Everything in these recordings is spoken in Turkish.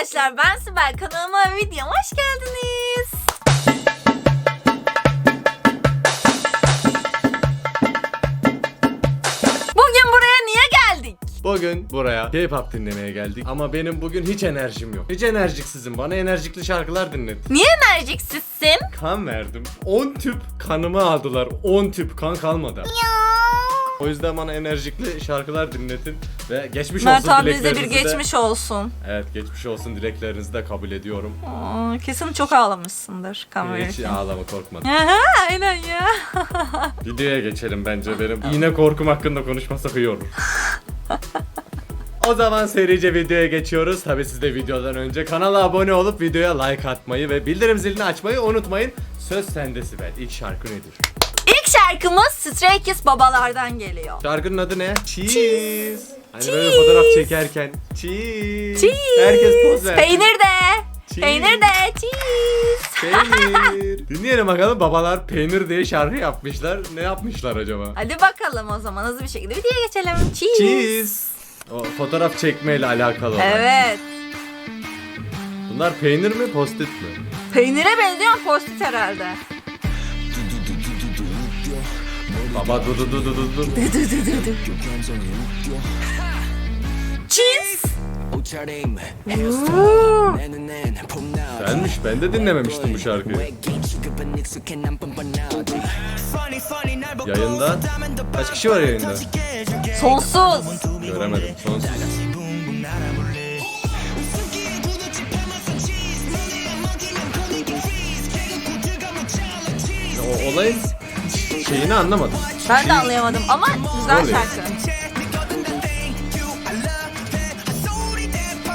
arkadaşlar ben Sibel kanalıma ve videoma hoş geldiniz. Bugün buraya niye geldik? Bugün buraya K-pop dinlemeye geldik ama benim bugün hiç enerjim yok. Hiç enerjiksizim. Bana enerjikli şarkılar dinlet. Niye enerjiksizsin? Kan verdim. 10 tüp kanımı aldılar. 10 tüp kan kalmadı. O yüzden bana enerjikli şarkılar dinletin ve geçmiş Mert olsun abinize bir dileklerinizi de- geçmiş olsun. Evet geçmiş olsun dileklerinizi de kabul ediyorum. Aa, kesin çok ağlamışsındır kamera Hiç için. ağlama korkma. Aha, aynen ya. Videoya geçelim bence benim. Yine korkum hakkında konuşmasak iyi olur. O zaman serice videoya geçiyoruz. Tabi siz de videodan önce kanala abone olup videoya like atmayı ve bildirim zilini açmayı unutmayın. Söz sende Sibel. İlk şarkı nedir? İlk şarkımız Stray Kids babalardan geliyor. Şarkının adı ne? Cheese. Hani böyle Cheese. fotoğraf çekerken cheese. Cheese. Herkes poz versin. Peynir de. Cheese. Peynir de. Cheese. Peynir. Dinleyelim bakalım babalar peynir diye şarkı yapmışlar. Ne yapmışlar acaba? Hadi bakalım o zaman hızlı bir şekilde videoya geçelim. Cheese. Cheese. O fotoğraf çekmeyle alakalı olan. Evet. Bunlar peynir mi postit mi? Peynire benziyor post herhalde. Baba dur dur dur dur dur. Dur dur dur dur. Cheese. Benmiş ben de dinlememiştim bu şarkıyı. Yayında kaç kişi var yayında? Sonsuz. Göremedim sonsuz. O, olayın şeyini anlamadım. Ben de anlayamadım ama güzel Oluyor. şarkı.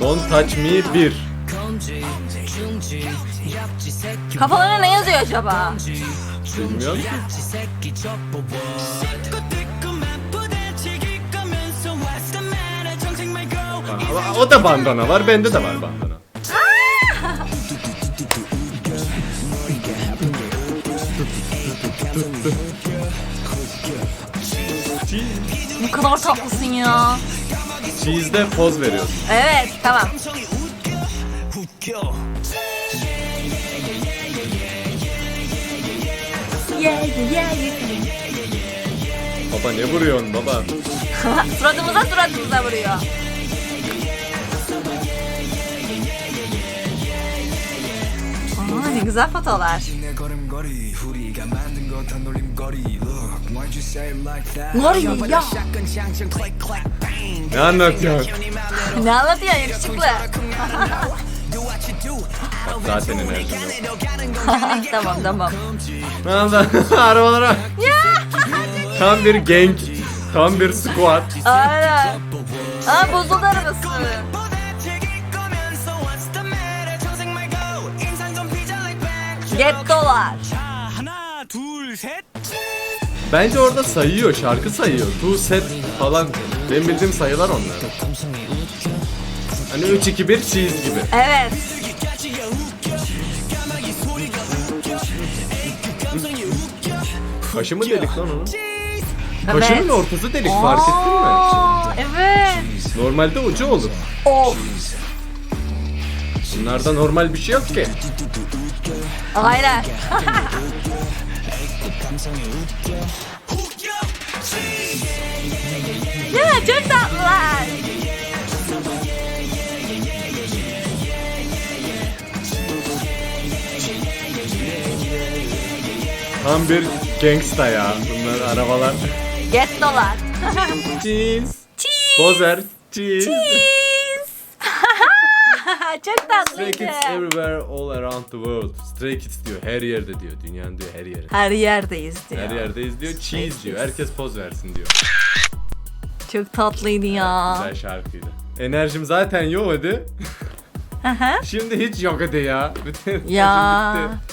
Don't touch me 1. Kafalarına ne yazıyor acaba? Bilmiyorum. Ama o da bandana var, bende de var bandana. Ne kadar tatlısın ya. Cheese'de poz veriyorsun. Evet tamam. Yeah, yeah, yeah. Baba ne vuruyorsun baba? suratımıza suratımıza vuruyor. Aa, ne güzel fotolar. Bunlar ya. Ne anlatıyor? ne anlatıyor yakışıklı? Zaten enerjim yok. tamam tamam. Ne anlatıyor? Arabalara. Tam bir genk. Tam bir squat. Aynen. Aa bozuldu arabası. Get dolar. Bence orada sayıyor, şarkı sayıyor. Two set falan. Benim bildiğim sayılar onlar. Hani 3 2 1 cheese gibi. Evet. Kaşı mı delik lan onun? Kaşının Evet. ortası delik fark ettin mi? Aa, evet. Normalde ucu olur. Of. Bunlarda normal bir şey yok ki. Aynen. ya çok tatlılar. Tam bir gangsta ya. Bunlar arabalar. Gettolar. Cheese. Cheese. Poz ver. Cheese. Cheese. Çok Stray tatlıydı. Kids everywhere all around the world. Stray Kids diyor her yerde diyor. Dünyanın diyor her yerde. Her yerdeyiz diyor. Her yerdeyiz diyor. Cheese diyor. Herkes poz versin diyor. Çok tatlıydı ya. Güzel şarkıydı. Enerjim zaten yok idi. Aha. Şimdi hiç yok idi ya. Bütün enerjim Ya. bitti.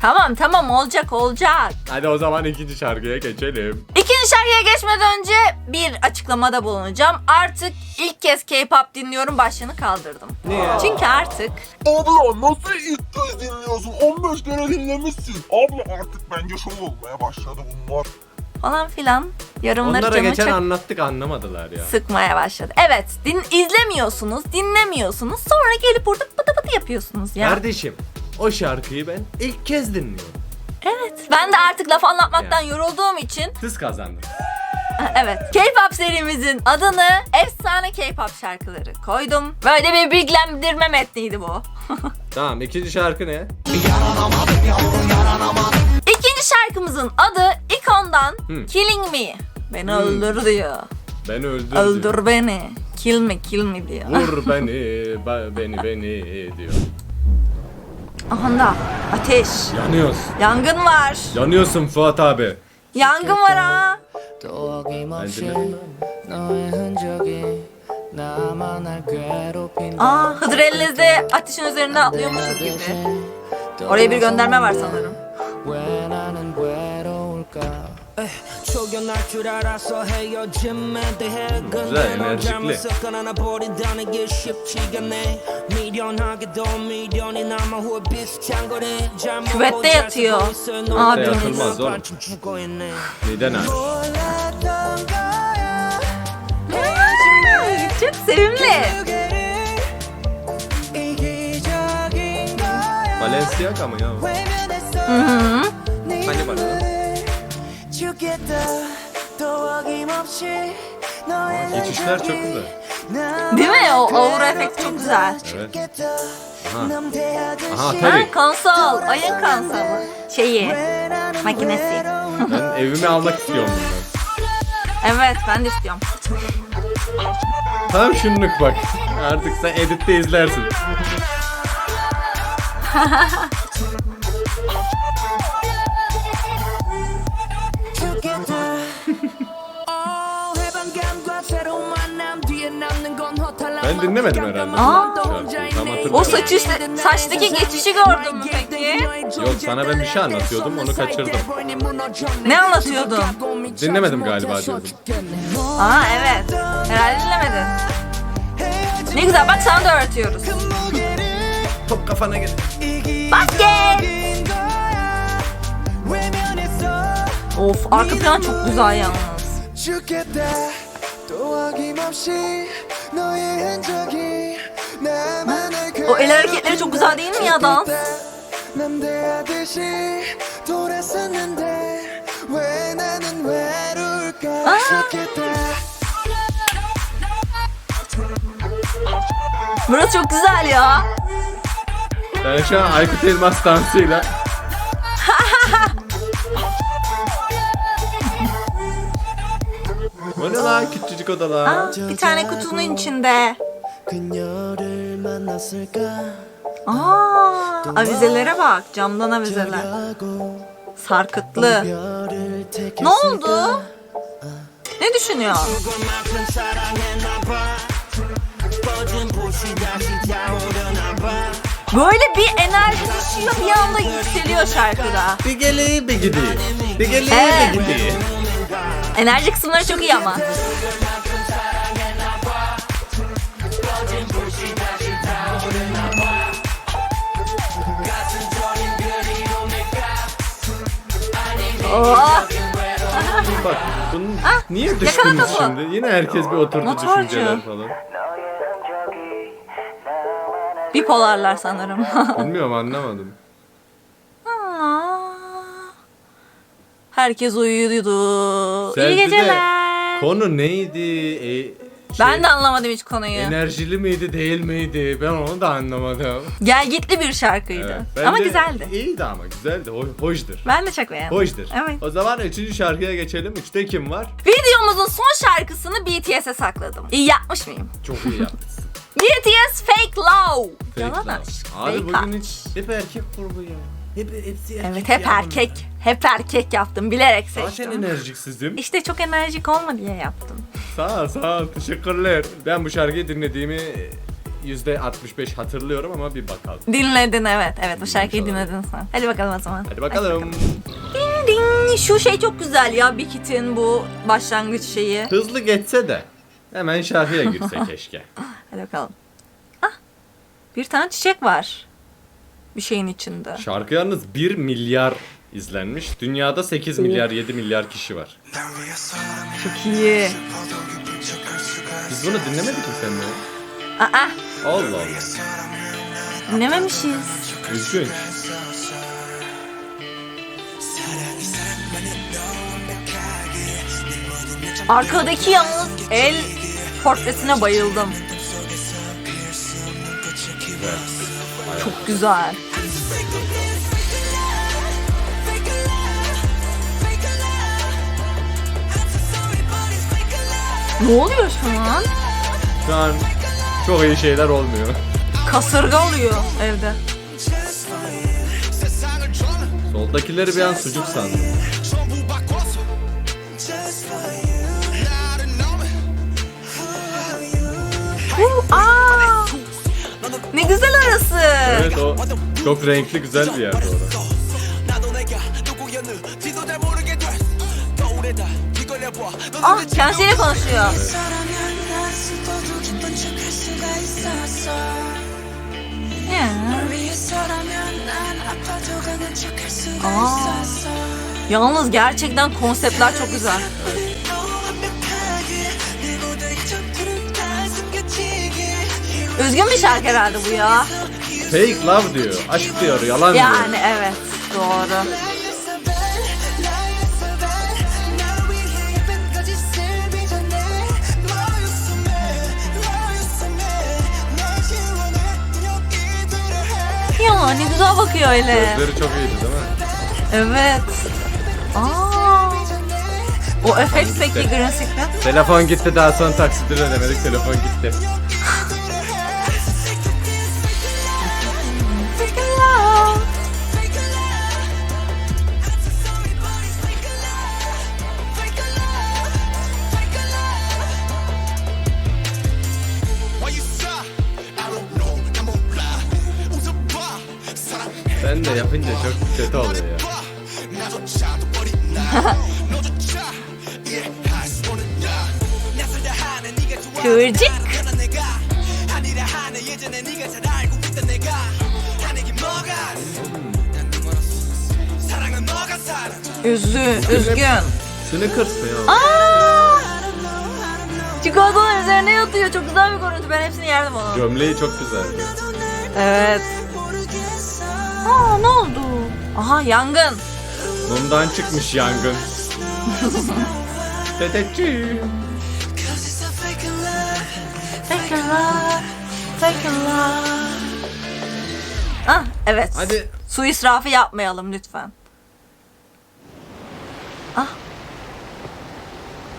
Tamam tamam olacak olacak. Hadi o zaman ikinci şarkıya geçelim. İkinci şarkıya geçmeden önce bir açıklamada bulunacağım. Artık ilk kez K-pop dinliyorum başlığını kaldırdım. Niye? Çünkü artık Abla nasıl ilk kez dinliyorsun? 15 kere dinlemişsin. Abla artık bence şov olmaya başladı bunlar. falan filan yorumları Onlara canımı geçen çok anlattık anlamadılar ya. sıkmaya başladı. Evet din izlemiyorsunuz, dinlemiyorsunuz. Sonra gelip burada pıtı pıtı yapıyorsunuz ya. Kardeşim o şarkıyı ben ilk kez dinliyorum. Evet. Ben de artık laf anlatmaktan yorulduğum için Siz kazandınız. evet K-pop serimizin adını efsane K-pop şarkıları koydum. Böyle bir bilgilendirme metniydi bu. Tamam ikinci şarkı ne? İkinci şarkımızın adı Ikon'dan Hmm. Killing Me. Beni öldür diyor. Ben. Öldür beni. Kill me, kill me diyor. Vur beni, ba- beni, beni diyor. Ahanda ateş. Yanıyoruz. Yangın var. Yanıyorsun Fuat abi. Yangın var ha. Aa Hıdır Ellez'de ateşin üzerinde atlıyormuş gibi. Oraya bir gönderme var sanırım. Güzel, enerjikli. Küvette yatıyor. Abi. Yatılmaz oğlum. Neden? Çok sevimli. Balenciaga mı ya? Hı hı. Geçişler çok güzel. Değil mi? O aura efekti çok güzel. Evet. Aha. Aha Ha, tabii. konsol. Oyun konsolu. Şeyi. Makinesi. Ben evime almak istiyorum bundan. Evet ben de istiyorum. Tam şunluk bak. Artık sen editte izlersin. Ben dinlemedim herhalde. Aa. Şarkıyı. Tam O saç üstü, saçtaki geçişi gördün mü peki? Yok, sana ben bir şey anlatıyordum, onu kaçırdım. Ne anlatıyordun? Dinlemedim galiba diyordum. Aa evet. Herhalde dinlemedin. Ne güzel bak sana da öğretiyoruz. Top kafana gel. Basket. Of arka plan çok güzel yalnız. O el hareketleri çok güzel değil mi ya dans? Burası çok güzel ya. Ben şu an Aykut Elmas dansıyla. O ne lan küçücük odalar. Aa, bir tane kutunun içinde. Aa, avizelere bak. Camdan avizeler. Sarkıtlı. Ne oldu? Ne düşünüyor? Böyle bir enerji düşüyor bir anda yükseliyor şarkıda. Bir geleyim bir gideyim. Bir geleyim bir gideyim. Enerji kısımları çok iyi ama. Oh, Bak bunun niye yakala düştünüz topu. şimdi? Yine herkes bir oturdu Motorcu. düşünceler falan. bipolarlar sanırım. Bilmiyorum anlamadım. Herkes uyuyordu. Selfie'de İyi geceler. Konu neydi? E, Ben şey, de anlamadım hiç konuyu. Enerjili miydi değil miydi? Ben onu da anlamadım. Gel gitli bir şarkıydı. Evet. Ama güzeldi. İyiydi ama güzeldi. Ho- hoşdur. Ben de çok beğendim. Hoşdur. Evet. O zaman üçüncü şarkıya geçelim. Üçte kim var? Videomuzun son şarkısını BTS'e sakladım. İyi yapmış mıyım? Çok iyi yapmışsın. BTS Fake Love. Fake Yalan love. aşk. Abi Fake bugün aşk. hiç hep erkek grubu ya. Hep hepsi erkek. Evet hep ya erkek. Hep erkek yaptım. Bilerek bunlar. seçtim. Zaten enerjiksizim. İşte çok enerjik olma diye yaptım. Sağ ol sağ ol teşekkürler. Ben bu şarkıyı dinlediğimi %65 hatırlıyorum ama bir bakalım. Dinledin evet. Evet bu şarkıyı dinledin sen. Hadi bakalım o zaman. Hadi bakalım. Ding ding. Şu şey çok güzel ya Big Hit'in bu başlangıç şeyi. Hızlı geçse de hemen şarkıya girse keşke. Hadi bakalım. Ah. Bir tane çiçek var. Bir şeyin içinde. Şarkı yalnız 1 milyar izlenmiş. Dünyada 8 milyar 7 milyar kişi var. Çok iyi. Biz bunu dinlemedik mi seninle? Aa, Allah Allah. dinlememişiz. Üzgün. Arkadaki yalnız el portresine bayıldım. Güzel. Çok güzel. Ne oluyor şu an? Şu an çok iyi şeyler olmuyor. Kasırga oluyor evde. Soldakileri bir an sucuk sandım. Aa! Ne güzel. Evet o çok renkli güzel bir yerde orası. Ah kendisiyle konuşuyor. Ya. Aa. Yalnız gerçekten konseptler çok güzel. Üzgün bir şarkı herhalde bu ya. Fake love diyor. Aşk diyor. Yalan diyor. Yani evet doğru. Ya ne güzel bakıyor öyle. Gözleri çok iyiydi değil mi? Evet. Aa. O efekt peki Green Secret? Telefon gitti daha son taksitini ödemedik. Telefon gitti. De yapınca çok kötü oluyor ya. Kıvırcık. Üzgün, üzgün. Snickers mı ya? Aa! Üzerine yatıyor. Çok güzel bir görüntü. Ben hepsini yerdim onu. Gömleği çok güzel. Evet. Aa ne oldu? Aha yangın. Bundan çıkmış yangın. Love, take a love. Ah evet. Hadi. Su israfı yapmayalım lütfen. Ah.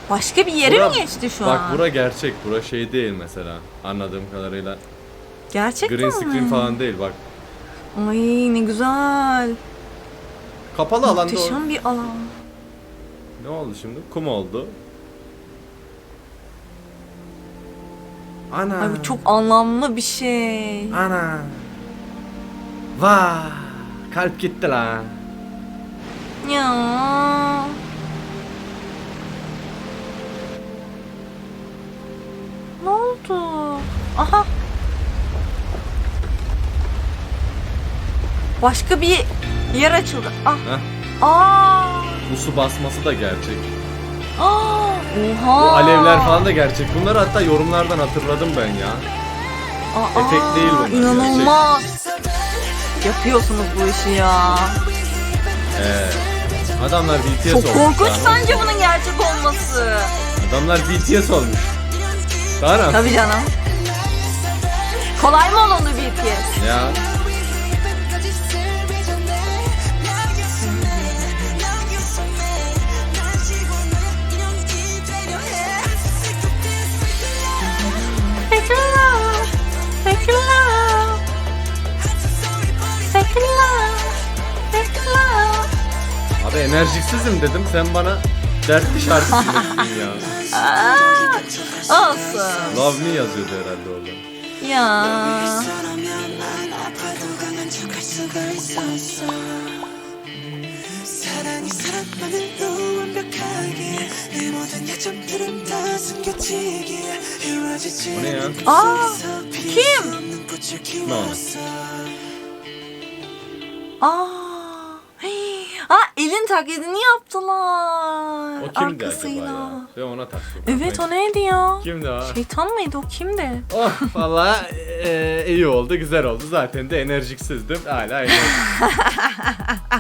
Başka bir yere Bura- mi geçti şu Bak an? bura gerçek. Bura şey değil mesela. Anladığım kadarıyla. Gerçekten Green mi? screen falan değil bak. Ay ne güzel. Kapalı alanda Muhteşem bir alan. Ne oldu şimdi? Kum oldu. Ana. Ay bu çok anlamlı bir şey. Ana. Vah. Kalp gitti la. Ya. Ne oldu? Aha. Başka bir yer açıldı. Ah. Aa. Bu su basması da gerçek. Aa. Oha. Bu alevler falan da gerçek. Bunları hatta yorumlardan hatırladım ben ya. Aa, efekt değil bunlar, İnanılmaz. Yapıyorsunuz bu işi ya. Ee, adamlar BTS Çok olmuş. korkunç lan. bence bunun gerçek olması. Adamlar BTS olmuş. Daha? Tabii canım. Kolay mı olundu BTS? Ya. enerjiksizim dedim. Sen bana dertli şarkı dinlettin ya. Aa, olsun. Love me yazıyordu herhalde orada. Ya. 사랑이 사랑만으로 완벽하게 내 모든 약점들은 다 숨겨지기에 이루어지지 Bu ne ya? Aa, kim? 않는 꽃을 No. 키워서 Aa. Ha elin taklidini yaptılar. O kimdi Arkasıyla. acaba ya? Ben ona taktım. Evet o neydi ya? Kimdi o? Şeytan mıydı o kimdi? Oh valla e, iyi oldu güzel oldu zaten de enerjiksizdim hala enerjik.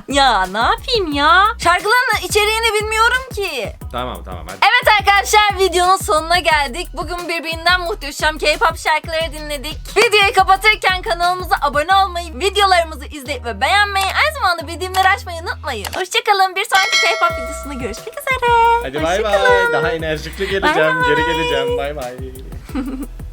Ya ne yapayım ya? Şarkıların içeriğini bilmiyorum ki. tamam tamam hadi. Evet arkadaşlar videonun sonuna geldik. Bugün birbirinden muhteşem K-pop şarkıları dinledik. Videoyu kapatırken kanalımıza abone olmayı, videolarımızı izleyip ve beğenmeyi, aynı zamanda bildirimleri açmayı unutmayın. Hoşçakalın. Bir sonraki K-pop videosunda görüşmek üzere. Hadi bay bay daha enerjikli geleceğim Bay bay. geri geleceğim bay bay.